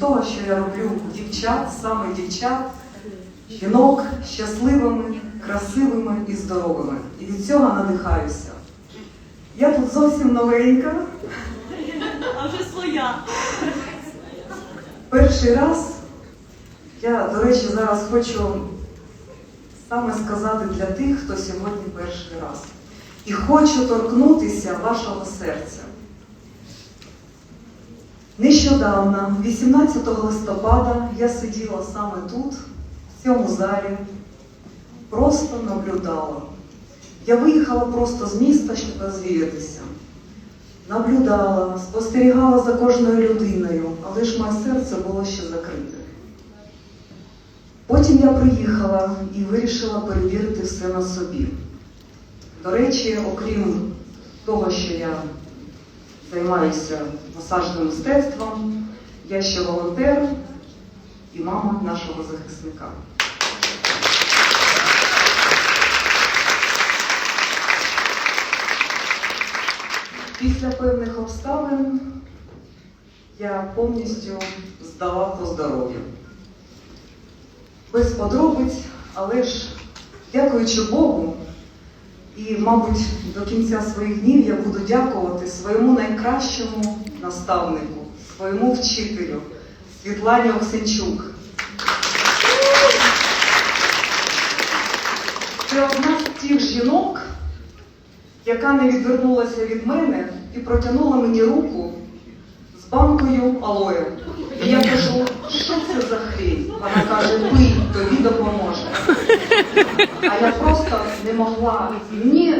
того, що я роблю дівчат, саме дівчат, жінок щасливими, красивими і здоровими. І від цього надихаюся. Я тут зовсім новенька. А вже своя. Перший раз я, до речі, зараз хочу саме сказати для тих, хто сьогодні перший раз. І хочу торкнутися вашого серця. Нещодавно, 18 листопада, я сиділа саме тут, в цьому залі, просто наблюдала. Я виїхала просто з міста, щоб розвіятися. Наблюдала, спостерігала за кожною людиною, але ж моє серце було ще закрите. Потім я приїхала і вирішила перевірити все на собі. До речі, окрім того, що я займаюся масажним мистецтвом, я ще волонтер і мама нашого захисника. Після певних обставин я повністю здала по здоров'ю. Без подробиць, але ж, дякуючи Богу, і, мабуть, до кінця своїх днів я буду дякувати своєму найкращому наставнику, своєму вчителю Світлані Оксенчук. Це одна з тих жінок, яка не відвернулася від мене і протягнула мені руку з банкою алоє. І я кажу, що це за хрінь? Вона каже, пий, тобі допоможе. А я просто не могла ні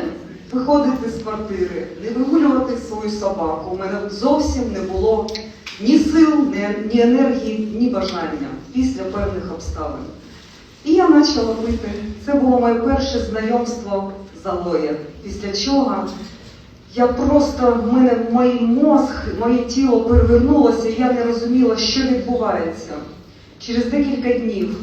виходити з квартири, не вигулювати свою собаку. У мене зовсім не було ні сил, ні, ні енергії, ні бажання після певних обставин. І я почала пити. Це було моє перше знайомство з алоє. Після чого я просто, в мене мій мозг, моє тіло перевернулося, і я не розуміла, що відбувається. Через декілька днів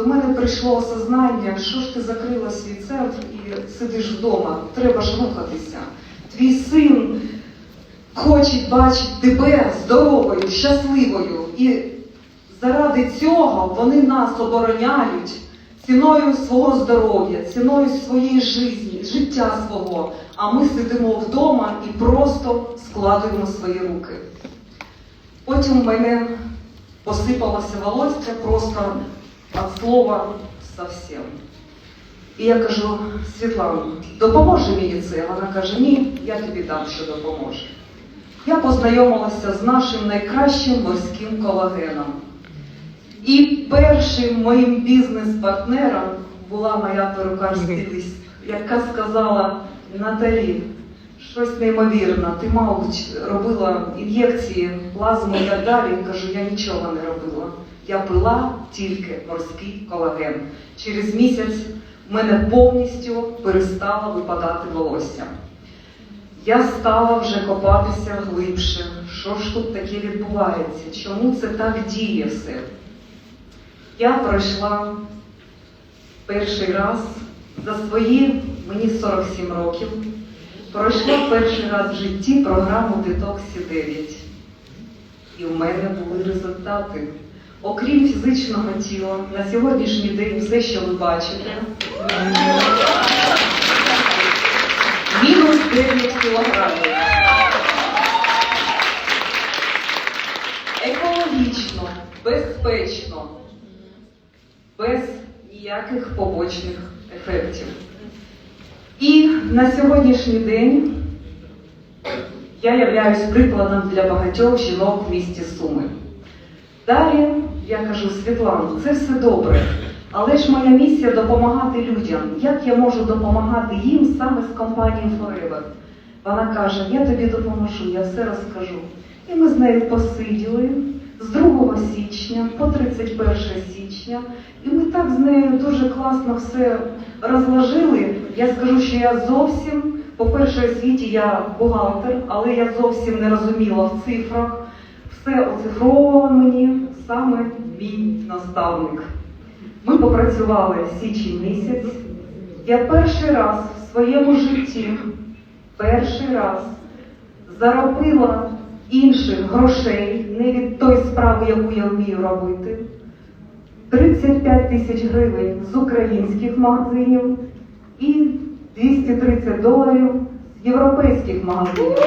до мене прийшло осознання, що ж ти закрила свій центр і сидиш вдома. Треба ж рухатися. Твій син хоче бачити тебе здоровою, щасливою. І заради цього вони нас обороняють ціною свого здоров'я, ціною своєї житті, життя свого. А ми сидимо вдома і просто складуємо свої руки. Потім в мене посипалося волосся просто від слова совсем. І я кажу, Світлана, допоможе мені це? Вона каже, ні, я тобі дам, що допоможе. Я познайомилася з нашим найкращим морським колагеном. І першим моїм бізнес-партнером була моя перукар-стиліст, яка сказала Наталі, щось неймовірне, ти, мабуть, робила ін'єкції, плазму і так далі. Я кажу, я нічого не робила. Я пила тільки морський колаген. Через місяць в мене повністю перестало випадати волосся. Я стала вже копатися глибше. Що ж тут таке відбувається? Чому це так діє все? Я пройшла перший раз за свої, мені 47 років, пройшла перший раз в житті програму Детоксі 9. І в мене були результати. Окрім фізичного тіла, на сьогоднішній день все, що ви бачите, мінус 9 кілограмів. Екологічно, безпечно, без ніяких побочних ефектів. І на сьогоднішній день я являюсь прикладом для багатьох жінок в місті Суми. Далі я кажу, Світлана, це все добре, але ж моя місія допомагати людям. Як я можу допомагати їм саме з компанією Forever? Вона каже, я тобі допоможу, я все розкажу. І ми з нею посиділи з 2 січня по 31 січня. І ми так з нею дуже класно все розложили. Я скажу, що я зовсім, по-перше, у світі я бухгалтер, але я зовсім не розуміла в цифрах. Все оцифровував мені саме мій наставник. Ми попрацювали січень місяць. Я перший раз в своєму житті, перший раз заробила інших грошей, не від тої справи, яку я вмію робити. 35 тисяч гривень з українських магазинів і 230 доларів з європейських магазинів.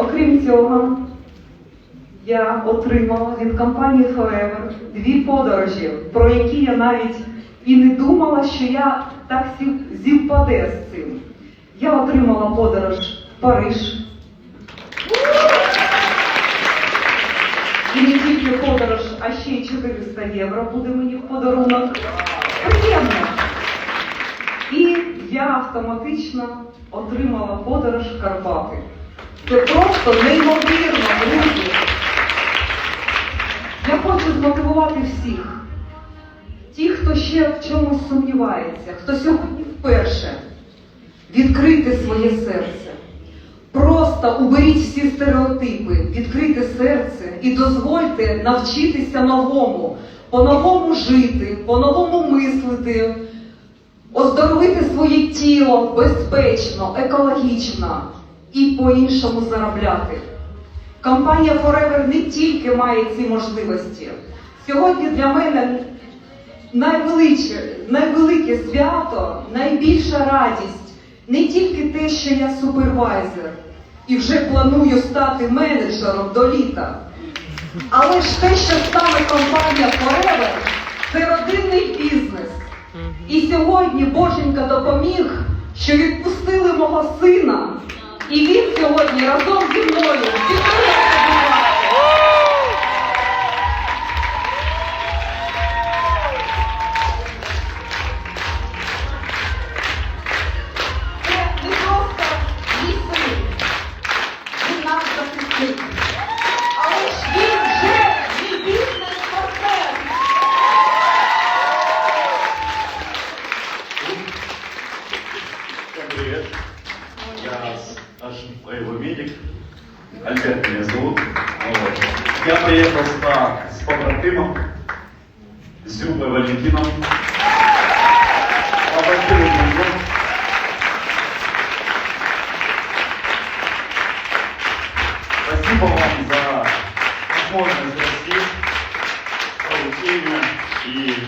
Окрім цього, я отримала від компанії Forever дві подорожі, про які я навіть і не думала, що я так зівпаде з цим. Я отримала подорож в Париж. І не тільки подорож, а ще й 400 євро буде мені в подарунок. Приємно. І я автоматично отримала подорож в Карпати. Це просто неймовірно, друзі. Я хочу змотивувати всіх. Ті, хто ще в чомусь сумнівається, хто сьогодні вперше відкрити своє серце. Просто уберіть всі стереотипи, відкрийте серце і дозвольте навчитися новому, по-новому жити, по-новому мислити, оздоровити своє тіло безпечно, екологічно і по-іншому заробляти. Компанія Forever не тільки має ці можливості. Сьогодні для мене найвеличе, найвелике свято, найбільша радість не тільки те, що я супервайзер і вже планую стати менеджером до літа, але ж те, що саме компанія Forever – це родинний бізнес. І сьогодні Боженька допоміг, що відпустили мого сина, і він сьогодні разом зі мною с Любой Валентином. Спасибо вам за возможность расти, получение, и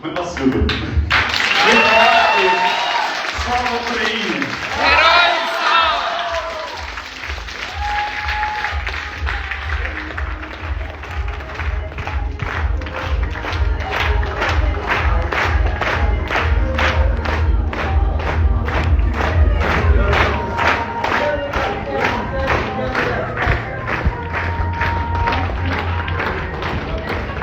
мы вас любим. Слава Україні!